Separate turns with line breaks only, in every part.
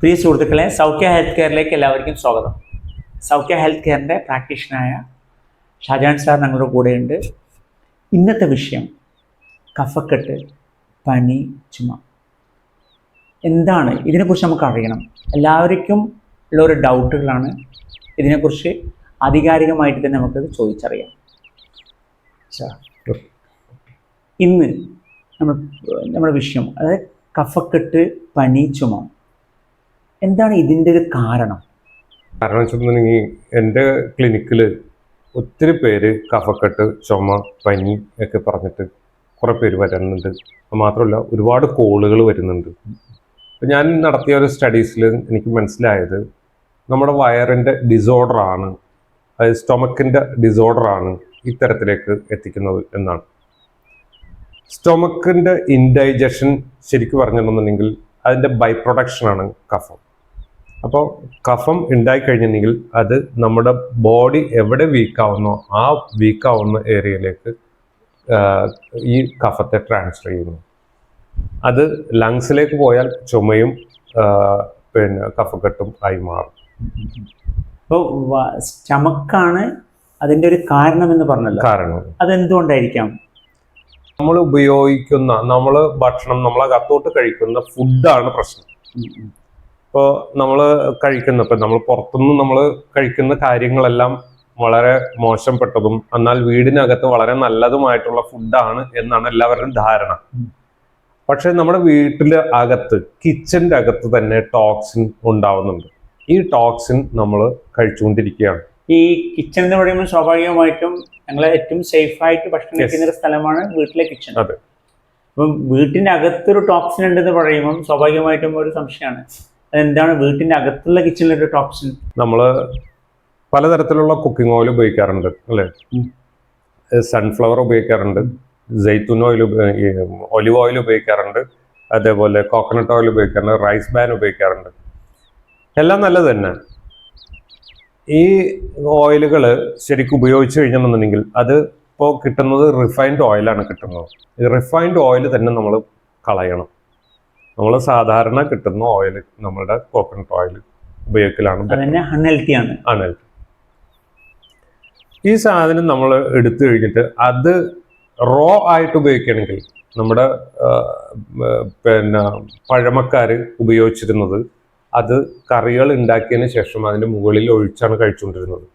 പ്രിയ സുഹൃത്തുക്കളെ സൗഖ്യ ഹെൽത്ത് കെയറിലേക്ക് എല്ലാവർക്കും സ്വാഗതം. സൗഖ്യ ഹെൽത്ത് കെയറിന്റെ പ്രാക്ടീഷനായ ഷാജാൻ സാർ ഞങ്ങളുടെ കൂടെയുണ്ട്. ഇന്നത്തെ വിഷയം കഫക്കെട്ട് പനി ചുമ. എന്താണ്? ഇതിനെക്കുറിച്ച് നമുക്ക് അറിയണം എല്ലാവർക്കും ഉള്ള ഒരു ഡൗട്ടുകളാണ്. ഇതിനെക്കുറിച്ച് ആധികാരികമായിട്ട് തന്നെ നമുക്കത് ചോദിച്ചറിയാം. ഇന്ന് നമ്മൾ നമ്മുടെ വിഷയം അതായത് കഫക്കെട്ട് പനി ചുമ. എന്താണ് ഇതിന്റെ ഒരു കാരണം?
കാരണം വെച്ചിട്ടുണ്ടെങ്കിൽ എന്റെ ക്ലിനിക്കിൽ ഒത്തിരി പേര് കഫക്കെട്ട് ചുമ പനി ഒക്കെ പറഞ്ഞിട്ട് കുറേ പേര് വരുന്നുണ്ട്. മാത്രമല്ല ഒരുപാട് കോളുകൾ വരുന്നുണ്ട്. ഞാൻ നടത്തിയ ഒരു സ്റ്റഡീസിൽ എനിക്ക് മനസ്സിലായത് നമ്മുടെ വയറിന്റെ ഡിസോർഡറാണ് അതായത് സ്റ്റൊമക്കിന്റെ ഡിസോർഡറാണ് ഇത്തരത്തിലേക്ക് എത്തിക്കുന്നത് എന്നാണ്. സ്റ്റൊമക്കിന്റെ ഇൻഡൈജഷൻ ശരിക്കും പറഞ്ഞിട്ടുണ്ടെന്നുണ്ടെങ്കിൽ അതിന്റെ ബൈ പ്രൊഡക്ഷനാണ് കഫം. അപ്പോൾ കഫം ഉണ്ടായിക്കഴിഞ്ഞിട്ടുണ്ടെങ്കിൽ അത് നമ്മുടെ ബോഡി എവിടെ വീക്കാവുന്നോ ആ വീക്കാവുന്ന ഏരിയയിലേക്ക് ഈ കഫത്തെ ട്രാൻസ്ഫർ ചെയ്യുന്നു. അത് ലങ്സിലേക്ക് പോയാൽ ചുമയും പിന്നെ കഫക്കെട്ടും ആയി മാറും.
അപ്പോൾ സ്റ്റമക്കാണ് അതിന്റെ ഒരു കാരണം എന്ന് പറഞ്ഞല്ലോ.
കാരണം.
അതെന്തുകൊണ്ടായിരിക്കാം?
നമ്മൾ ഉപയോഗിക്കുന്ന നമ്മൾ ഭക്ഷണം നമ്മൾ അകത്തോട്ട് കഴിക്കുന്ന ഫുഡാണ് പ്രശ്നം. ഇപ്പോൾ നമ്മൾ കഴിക്കുന്ന. ഇപ്പം നമ്മൾ പുറത്തുനിന്ന് നമ്മൾ കഴിക്കുന്ന കാര്യങ്ങളെല്ലാം വളരെ മോശപ്പെട്ടതും എന്നാൽ വീടിനകത്ത് വളരെ നല്ലതുമായിട്ടുള്ള ഫുഡാണ് എന്നാണ് എല്ലാവരുടെയും ധാരണ. പക്ഷേ നമ്മുടെ വീട്ടിലെ അകത്ത് കിച്ചന്റെ അകത്ത് തന്നെ ടോക്സിൻ ഉണ്ടാവുന്നുണ്ട്. ഈ ടോക്സിൻ നമ്മൾ കഴിച്ചുകൊണ്ടിരിക്കുകയാണ്.
ഈ കിച്ചൺ എന്ന് പറയുമ്പോൾ സ്വാഭാവികമായിട്ടും ഞങ്ങൾ ഏറ്റവും സേഫ് ആയിട്ട് ഭക്ഷണം കഴിക്കുന്ന ഒരു സ്ഥലമാണ് വീട്ടിലെ കിച്ചൺ
അതെ.
അപ്പം വീട്ടിന്റെ അകത്തൊരു ടോക്സിൻ ഉണ്ടെന്ന് പറയുമ്പോൾ സ്വാഭാവികമായിട്ടും ഒരു സംശയമാണ്. അതെന്താണ് വീട്ടിന്റെ അകത്തുള്ള കിച്ചണിലൊരു ടോപ്ഷൻ
നമ്മൾ പലതരത്തിലുള്ള കുക്കിംഗ് ഓയിൽ ഉപയോഗിക്കാറുണ്ട് അല്ലേ? സൺഫ്ലവർ ഉപയോഗിക്കാറുണ്ട് ജൈത്തൂൻ ഓയിൽ ഒലിവ് ഓയിൽ ഉപയോഗിക്കാറുണ്ട് അതേപോലെ കോക്കനട്ട് ഓയിൽ ഉപയോഗിക്കാറുണ്ട് റൈസ് ബാൻ ഉപയോഗിക്കാറുണ്ട്. എല്ലാം നല്ലത് തന്നെ. ഈ ഓയിലുകൾ ശരിക്കും ഉപയോഗിച്ച് കഴിഞ്ഞെന്നുണ്ടെങ്കിൽ അത് ഇപ്പോൾ കിട്ടുന്നത് റിഫൈൻഡ് ഓയിലാണ് കിട്ടുന്നത്. റിഫൈൻഡ് ഓയിൽ തന്നെ നമ്മൾ കളയണം. നമ്മൾ സാധാരണ കിട്ടുന്ന ഓയിൽ നമ്മളുടെ കോക്കനട്ട് ഓയിൽ ഉപയോഗിക്കലാണ്
അൺഹെൽത്തിയാണ് അൺഹെൽത്തി
ഈ സാധനം നമ്മൾ എടുത്തു കഴിഞ്ഞിട്ട് അത് റോ ആയിട്ട് ഉപയോഗിക്കുകയാണെങ്കിൽ നമ്മുടെ പിന്നെ പഴമക്കാർ ഉപയോഗിച്ചിരുന്നത് അത് കറികൾ ഉണ്ടാക്കിയതിന് ശേഷം അതിന്റെ മുകളിൽ ഒഴിച്ചാണ് കഴിച്ചുകൊണ്ടിരുന്നത്.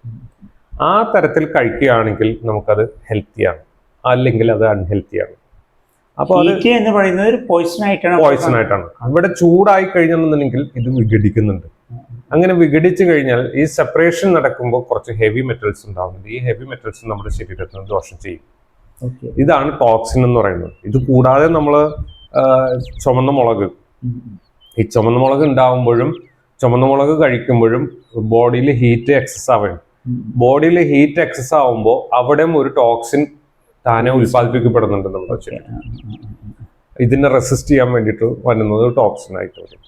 ആ തരത്തിൽ കഴിക്കുകയാണെങ്കിൽ നമുക്കത് ഹെൽത്തിയാണ് അല്ലെങ്കിൽ അത് അൺഹെൽത്തിയാണ് അപ്പോൾ
എന്ന് പറയുന്നത് ഒരു പോയിസൺ ആയിട്ടാണ്
പോയിസൺ ആയിട്ടാണ്. ഇവിടെ ചൂടായി കഴിഞ്ഞെന്നുണ്ടെങ്കിൽ ഇത് വിഘടിക്കുന്നുണ്ട്. അങ്ങനെ വിഘടിച്ചു കഴിഞ്ഞാൽ ഈ സെപ്പറേഷൻ നടക്കുമ്പോൾ കുറച്ച് ഹെവി മെറ്റൽസ് ഉണ്ടാവുന്നുണ്ട്. ഈ ഹെവി മെറ്റൽസ് നമ്മുടെ ശരീരത്തിന് ദോഷം ചെയ്യും. ഇതാണ് ടോക്സിൻ എന്ന് പറയുന്നത്. ഇത് കൂടാതെ നമ്മൾ ചുമന്ന മുളക്. ഈ ചുമന്ന മുളക് ഉണ്ടാവുമ്പോഴും ചുമന്ന മുളക് കഴിക്കുമ്പോഴും ബോഡിയിൽ ഹീറ്റ് എക്സസ് ആവുകയാണ്. ബോഡിയിൽ ഹീറ്റ് എക്സസ് ആവുമ്പോൾ അവിടെയും ഒരു ടോക്സിൻ താനെ ഉൽപ്പാദിപ്പിക്കപ്പെടുന്നുണ്ട് നമ്മുടെ ശരീരത്തിൽ ഇതിനെ റെസിസ്റ്റ് ചെയ്യാൻ വേണ്ടിയിട്ട് വരുന്നത് ടോക്സിൻ ആയിട്ട് വരും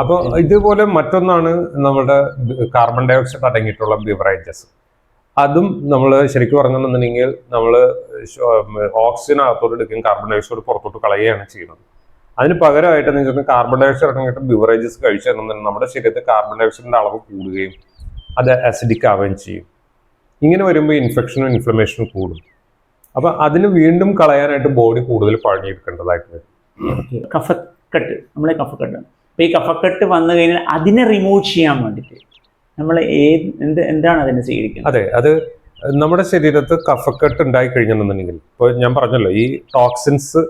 അപ്പോൾ ഇതുപോലെ മറ്റൊന്നാണ് നമ്മുടെ കാർബൺ ഡൈ ഓക്സൈഡ് അടങ്ങിയിട്ടുള്ള ബിവറേജസ് അതും നമ്മൾ ശരിക്കും പറഞ്ഞിട്ടുണ്ടെങ്കിൽ നമ്മൾ ഓക്സിജൻ അകത്തോട്ട് എടുക്കുകയും കാർബൺ ഡൈ ഓക്സൈഡ് പുറത്തോട്ട് കളയുകയാണ് ചെയ്യുന്നത്. അതിന് പകരമായിട്ട് എന്ന് വെച്ചാൽ കാർബൺ ഡൈ ഓക്സൈഡ് അടങ്ങിയിട്ട് ബിവറേജസ് കഴിച്ചെന്നുണ്ടെങ്കിൽ നമ്മുടെ ശരീരത്തിൽ കാർബൺ ഡൈ അളവ് കൂടുകയും അത് അസിഡിക് ആവുകയും ചെയ്യും. ഇങ്ങനെ വരുമ്പോൾ ഇൻഫെക്ഷനും ഇൻഫ്ലമേഷനും കൂടും. അപ്പൊ അതിന് വീണ്ടും കളയാനായിട്ട് ബോഡി കൂടുതൽ പണിയെടുക്കേണ്ടതായിട്ട് വരും
കഫക്കെട്ട്. നമ്മളെ കഫക്കെട്ട്. അപ്പോൾ ഈ കഫക്കെട്ട് വന്നു കഴിഞ്ഞാൽ അതിനെ റിമൂവ് ചെയ്യാൻ വേണ്ടിയിട്ട് നമ്മൾ ഏത് എന്ത് എന്താണ് അതിനെ സ്വീകരിക്കുന്നത്?
അതെ അത് നമ്മുടെ ശരീരത്ത് കഫക്കെട്ട് ഉണ്ടായി കഴിഞ്ഞെന്നുണ്ടെങ്കിൽ ഇപ്പോൾ ഞാൻ പറഞ്ഞല്ലോ ഈ ടോക്സിൻസ്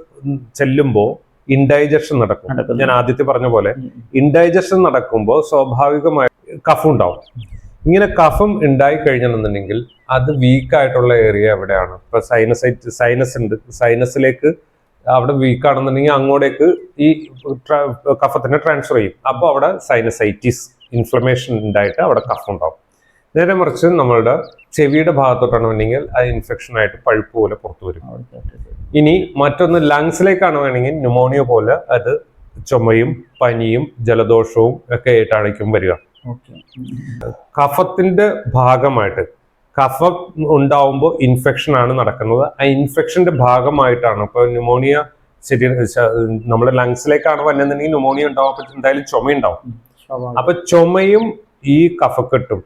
ചെല്ലുമ്പോൾ ഇൻഡൈജഷൻ നടക്കും. ഞാൻ ആദ്യത്തെ പറഞ്ഞ പോലെ ഇൻഡൈജഷൻ നടക്കുമ്പോൾ സ്വാഭാവികമായി കഫം ഉണ്ടാവും. ഇങ്ങനെ കഫം ഉണ്ടായി കഴിഞ്ഞെന്നുണ്ടെങ്കിൽ അത് വീക്കായിട്ടുള്ള ഏരിയ എവിടെയാണ്? ഇപ്പൊ സൈനസൈറ്റ് സൈനസ് ഉണ്ട്. സൈനസിലേക്ക് അവിടെ വീക്കാണെന്നുണ്ടെങ്കിൽ അങ്ങോട്ടേക്ക് ഈ കഫത്തിനെ ട്രാൻസ്ഫർ ചെയ്യും. അപ്പോൾ അവിടെ സൈനസൈറ്റിസ് ഇൻഫ്ലമേഷൻ ഉണ്ടായിട്ട് അവിടെ കഫം ഉണ്ടാവും. നേരെ മറിച്ച് നമ്മളുടെ ചെവിയുടെ ഭാഗത്തോട്ടാണെന്നുണ്ടെങ്കിൽ ആ ഇൻഫെക്ഷൻ ആയിട്ട് പഴുപ്പ് പോലെ പുറത്തു വരും. ഇനി മറ്റൊന്ന് ലങ്സിലേക്കാണ് വേണമെങ്കിൽ ന്യൂമോണിയ പോലെ അത് ചുമയും പനിയും ജലദോഷവും ഒക്കെ ആയിട്ടായിരിക്കും വരിക. കഫത്തിന്റെ ഭാഗമായിട്ട് കഫം ഉണ്ടാവുമ്പോൾ ഇൻഫെക്ഷൻ ആണ് നടക്കുന്നത്. ആ ഇൻഫെക്ഷന്റെ ഭാഗമായിട്ടാണ് ഇപ്പൊ ന്യൂമോണിയ ശരീര നമ്മുടെ ലങ്സിലേക്കാണ് വന്നെന്നുണ്ടെങ്കിൽ ന്യൂമോണിയ ഉണ്ടാവും അപ്പൊ എന്തായാലും ചുമ ഉണ്ടാവും അപ്പൊ ചുമയും ഈ കഫക്കെട്ടും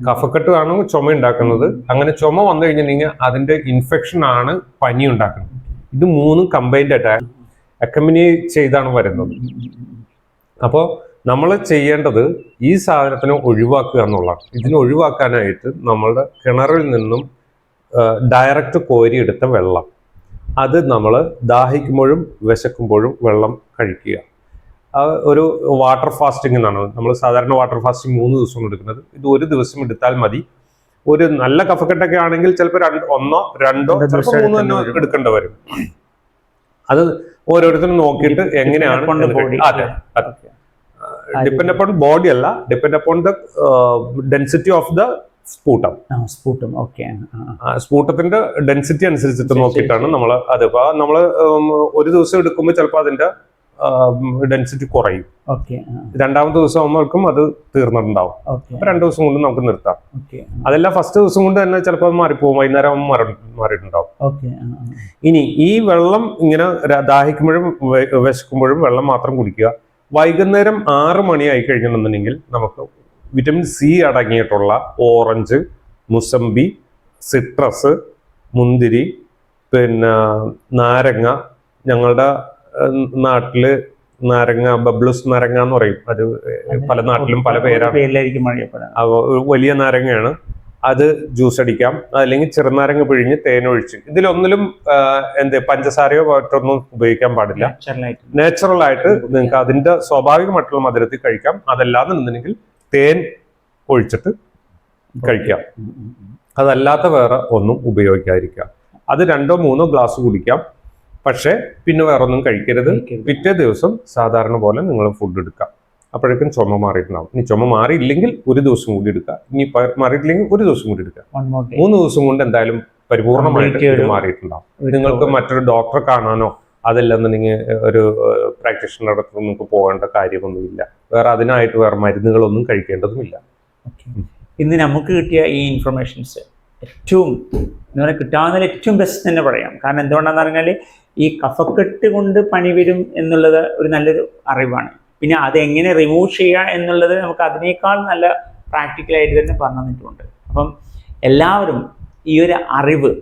കഫക്കെട്ട് കഫക്കെട്ടാണ് ചുമ ഉണ്ടാക്കുന്നത്. അങ്ങനെ ചുമ വന്നു കഴിഞ്ഞിട്ടുണ്ടെങ്കിൽ അതിന്റെ ഇൻഫെക്ഷൻ ആണ് പനി ഉണ്ടാക്കുന്നത്. ഇത് മൂന്നും കമ്പൈൻഡ് ആയിട്ട് അക്കമിനി ചെയ്താണ് വരുന്നത്. അപ്പോൾ നമ്മൾ ചെയ്യേണ്ടത് ഈ സാധനത്തിനെ ഒഴിവാക്കുക എന്നുള്ളതാണ്. ഇതിനെ ഒഴിവാക്കാനായിട്ട് നമ്മളുടെ കിണറിൽ നിന്നും ഡയറക്റ്റ് കോരിയെടുത്ത വെള്ളം. അത് നമ്മൾ ദാഹിക്കുമ്പോഴും വിശക്കുമ്പോഴും വെള്ളം കഴിക്കുക. ഒരു വാട്ടർ ഫാസ്റ്റിംഗ് എന്നാണ്. നമ്മൾ സാധാരണ വാട്ടർ ഫാസ്റ്റിംഗ് മൂന്ന് ദിവസം എടുക്കുന്നത്. ഇത് ഒരു ദിവസം എടുത്താൽ മതി. ഒരു നല്ല കഫക്കെട്ടൊക്കെ ആണെങ്കിൽ ചിലപ്പോൾ രണ്ട് ഒന്നോ രണ്ടോ ചിലപ്പോൾ മൂന്നോ
എടുക്കേണ്ടി വരും.
അത് ഓരോരുത്തരും നോക്കിയിട്ട് എങ്ങനെയാണ് അതെ അതെ. ഡിപ്പെൻഡ് അപ്പോൺ ബോഡി അല്ല depend upon the density of the sputum
sputum okay
സ്പൂട്ടത്തിന്റെ density അനുസരിച്ചിട്ട് നോക്കിയിട്ടാണ് നമ്മൾ അത്. ഇപ്പൊ നമ്മൾ ഒരു ദിവസം എടുക്കുമ്പോൾ ചിലപ്പോൾ അതിന്റെ ഡെൻസിറ്റി കുറയും. രണ്ടാമത്തെ ദിവസം ആകുമ്പോഴേക്കും അത് തീർന്നിട്ടുണ്ടാവും. അപ്പൊ രണ്ടു ദിവസം കൊണ്ട് നമുക്ക് നിർത്താം. അതല്ല ഫസ്റ്റ് ദിവസം കൊണ്ട് തന്നെ ചിലപ്പോൾ അത് മാറിപ്പോകും വൈകുന്നേരം ആകുമ്പോൾ മാറി മാറിയിട്ടുണ്ടാവും. ഇനി ഈ വെള്ളം ഇങ്ങനെ ദാഹിക്കുമ്പോഴും വിശക്കുമ്പോഴും വെള്ളം മാത്രം കുടിക്കുക. വൈകുന്നേരം ആറ് മണിയായി ആയി കഴിഞ്ഞിട്ടുണ്ടെന്നുണ്ടെങ്കിൽ നമുക്ക് വിറ്റമിൻ സി അടങ്ങിയിട്ടുള്ള ഓറഞ്ച് മുസമ്പി സിട്രസ് മുന്തിരി പിന്നെ നാരങ്ങ ഞങ്ങളുടെ നാട്ടിൽ നാട്ടിൽ നാരങ്ങ ബബ്ലൂസ് നാരങ്ങ എന്ന് പറയും. അത് പല നാട്ടിലും പല പേരാണ്. വലിയ നാരങ്ങയാണ്. അത് ജ്യൂസ് അടിക്കാം. അല്ലെങ്കിൽ ചെറുനാരങ്ങ പിഴിഞ്ഞ് തേനൊഴിച്ച് ഇതിലൊന്നിലും എന്ത് പഞ്ചസാരയോ മറ്റൊന്നും ഉപയോഗിക്കാൻ പാടില്ല. നാച്ചുറൽ ആയിട്ട് നിങ്ങൾക്ക് അതിന്റെ സ്വാഭാവികമായിട്ടുള്ള മധുരത്തിൽ കഴിക്കാം. അതല്ലാന്നുണ്ടെങ്കിൽ തേൻ ഒഴിച്ചിട്ട് കഴിക്കാം. അതല്ലാത്ത വേറെ ഒന്നും ഉപയോഗിക്കാതിരിക്കാം അത് രണ്ടോ മൂന്നോ ഗ്ലാസ് കുടിക്കാം. പക്ഷേ പിന്നെ വേറെ ഒന്നും കഴിക്കരുത്. പിറ്റേ ദിവസം സാധാരണ പോലെ നിങ്ങൾ ഫുഡ് എടുക്കാം. അപ്പോഴേക്കും ചുമ മാറിയിട്ടുണ്ടാവും. ഇനി ചുമ മാറിയില്ലെങ്കിൽ ഒരു ദിവസം കൂടി എടുക്കുക. ഇനി മാറിയിട്ടില്ലെങ്കിൽ ഒരു ദിവസം കൂടി എടുക്കുക. മൂന്ന് ദിവസം കൊണ്ട് എന്തായാലും പരിപൂർണമായിട്ട് മാറിയിട്ടുണ്ടാവും. നിങ്ങൾക്ക് മറ്റൊരു ഡോക്ടറെ കാണാനോ അതല്ലെന്നുണ്ടെങ്കിൽ ഒരു പ്രാക്ടീഷണറുടെ അടുത്ത് നിങ്ങൾക്ക് പോകേണ്ട കാര്യമൊന്നുമില്ല. വേറെ അതിനായിട്ട് വേറെ മരുന്നുകളൊന്നും കഴിക്കേണ്ടതുമില്ല.
ഇന്ന് നമുക്ക് കിട്ടിയ ഈ ഇൻഫർമേഷൻസ് ഏറ്റവും എന്ന് പറഞ്ഞാൽ കിട്ടാവുന്നതിൽ ഏറ്റവും ബെസ്റ്റ് തന്നെ പറയാം. കാരണം എന്തുകൊണ്ടാണെന്ന് പറഞ്ഞാൽ ഈ കഫക്കെട്ട് കൊണ്ട് പണി വരും എന്നുള്ളത് ഒരു നല്ലൊരു അറിവാണ്. പിന്നെ അതെങ്ങനെ റിമൂവ് ചെയ്യുക എന്നുള്ളത് നമുക്ക് അതിനേക്കാൾ നല്ല പ്രാക്ടിക്കലായിട്ട് തന്നെ പറഞ്ഞു തന്നിട്ടുണ്ട് അപ്പം എല്ലാവരും ഈ ഒരു അറിവ്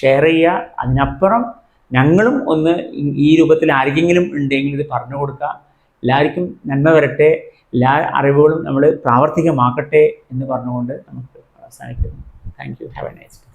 ഷെയർ ചെയ്യുക. അതിനപ്പുറം ഞങ്ങളും ഒന്ന് ഈ- രൂപത്തിൽ ആർക്കെങ്കിലും ഉണ്ടെങ്കിൽ ഇത് പറഞ്ഞു കൊടുക്കുക. എല്ലാവർക്കും നന്മ വരട്ടെ. എല്ലാ അറിവുകളും നമ്മൾ പ്രാവർത്തികമാക്കട്ടെ എന്ന് പറഞ്ഞുകൊണ്ട് നമുക്ക് അവസാനിക്കുന്നു. Thank you have a nice